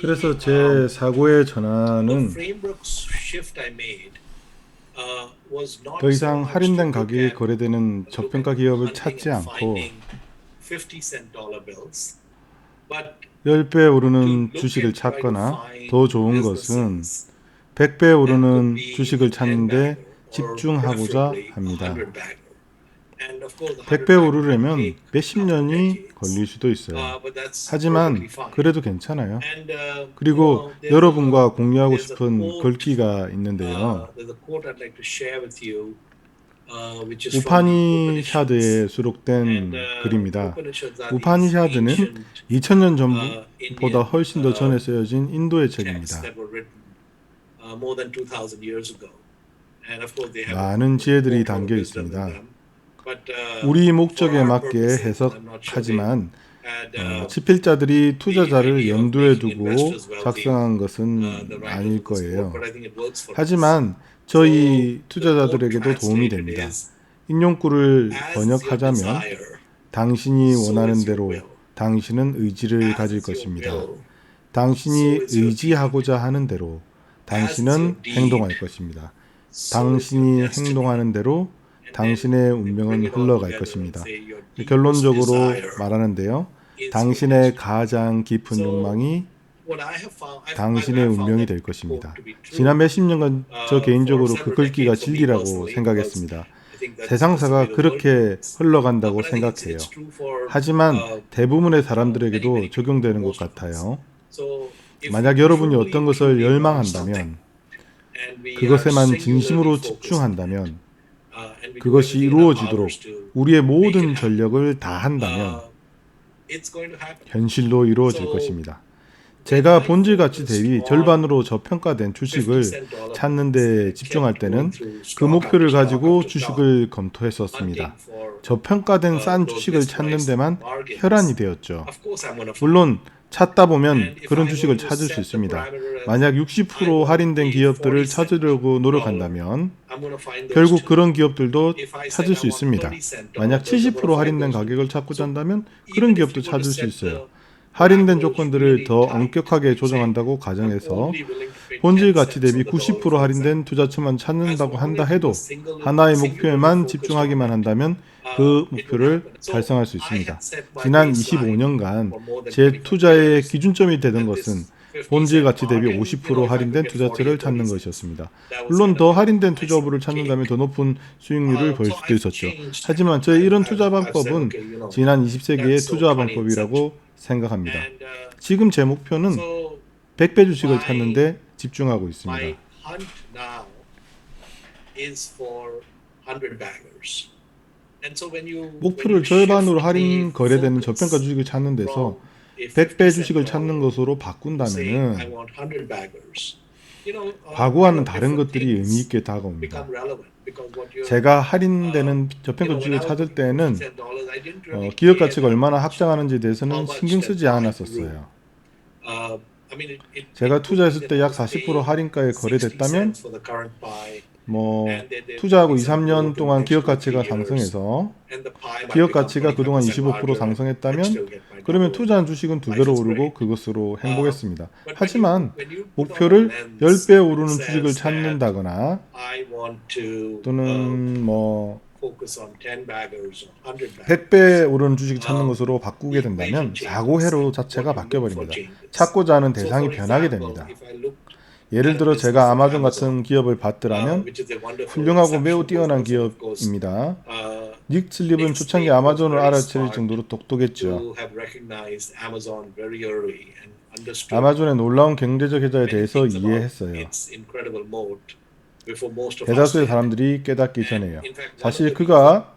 그래서 제 um, 사고의 전환은 uh, 더 이상 할인된 가격에 거래되는 저평가 기업을 찾지 않고 50 cent dollar bills, but 10배 to 오르는 주식을 찾거나 더 좋은 것은 businesses 100배 that 오르는 주식을 10 찾는데 집중하고자 합니다. 100 bagger. And of course, the 100배 100 bagger 오르려면 몇십 년이. 걸릴 수도 있어요. Uh, 하지만. 그래도 괜찮아요. Uh, 그리고 여러분과 공유하고 싶은 글귀가 uh, 있는데요. uh, 우파니샤드에. 수록된 uh, 글입니다. 우파니샤드는 ancient, 2000년 uh, 전보다 훨씬 더 uh, 전에 쓰여진 인도의 책입니다. that were written uh, more than 2,000 years ago. And of course they have 많은 지혜들이 담겨 있습니다. 우리 목적에 맞게 해석하지만 어, uh, 집필자들이 투자자를 염두에 두고 작성한 uh, 것은 아닐 거예요. 하지만 저희 투자자들에게도 도움이 됩니다. 인용구를 번역하자면 당신이 원하는 대로. 당신은 의지를 가질 것입니다. 당신이 의지하고자 하는 대로 당신은. 행동할 것입니다. 당신이. 행동하는 대로 당신의 운명은 흘러갈 것입니다. 결론적으로 말하는데요. 당신의 가장 깊은 욕망이 당신의 운명이 될 것입니다. 지난 몇십 년간 저 Uh, 개인적으로 그 글귀가 진리라고 생각했습니다. 세상사가 그렇게. 흘러간다고 생각해요. 하지만 uh, 대부분의 사람들에게도 적용되는 것. 같아요. 만약 여러분이 어떤 것을 열망한다면 그것에만 진심으로 집중한다면 그것이 이루어지도록 우리의 모든 전력을 다한다면 uh. 현실로 이루어질 것입니다. 제가 본질 가치 대비 절반으로 저평가된 50 주식을 찾는 데 집중할 때는 그 목표를 가지고 주식을 검토했었습니다. 저평가된 uh, 싼 주식을 찾는 데만. 혈안이 되었죠. 물론 찾다 보면 그런 주식을 찾을 수 있습니다. 만약 I 60% want 할인된 기업들을 40 cent 찾으려고 노력한다면 결국. 그런 기업들도 찾을 수 있습니다. 30 cent dollar 만약 bills, I'm 70% gonna find 할인된. 가격을 찾고자 한다면 그런 기업도 찾을 수 있어요. 할인된 조건들을 더 엄격하게 조정한다고 가정해서 본질 10 가치 대비 on the dollar, 90% for 할인된. 투자처만 찾는다고 한다 해도 하나의 목표에만 집중하기만 한다면 uh, 그 목표를 달성할 수 있습니다. 지난 baseline 25년간 for more than 제25 투자의 기준점이 되던 것은 this 50 본질 cent 가치 대비 mark, and, 50% you know, if I could 할인된 get 40 투자처를 찾는 30 cents, 것이었습니다. 물론 더 할인된 the 찾는다면. 더 높은 수익률을 Uh, 벌 수도 있었죠. 하지만. 저의 이런 투자 방법은 지난 20세기의 that's so 투자 20th 방법이라고 생각합니다. Uh, 지금 제 목표는 so 100배 주식을 찾는데 집중하고 있습니다. hunt now is for 100 baggers. And so when you 목표를 절반으로 할인 거래되는 저평가 주식을 찾는 데서 100배 50 주식을 찾는 것으로 to say, I 바꾼다면은 want 100 baggers. You know, uh, 과거와는 다른 것들이 의미 있게 다가옵니다. 제가 할인되는 저평가 주식을 찾을 때는 50 cent dollars, I didn't 어, 기업 가치가 얼마나 much. 합장하는지에 대해서는 신경 쓰지 않았었어요. Uh, 제가 투자했을 때약 that I was 40% paying 할인가에 60 거래됐다면 뭐 투자하고 would 2, be some 3년 growth in 동안 기업 가치가 상승해서 기업 가치가 그동안 25% 25% larger, 상승했다면 그러면. 투자한 주식은 두 배로 오르고. 그것으로 행복했습니다. 하지만 목표를 lens 10배 that 오르는 주식을 찾는다거나 uh, 또는 뭐 focus on 10 baggers or 100 baggers. 100배 오르는 주식 찾는 어, 것으로 바꾸게 된다면 사고회로 changes. 자체가 What you 바뀌어 look for 버립니다. changes. 찾고자 하는 대상이 변하게 됩니다. 예를 들어 제가 아마존 같은 기업을 봤더라면 uh, 훌륭하고 매우 뛰어난 기업입니다. uh, 닉 슬립은 초창기 아마존을 알아차릴 정도로 똑똑했죠. 아마존의 놀라운 경제적 혜자에 대해서 이해했어요. 대다수의. 사람들이 깨닫기 전에요. 사실 그가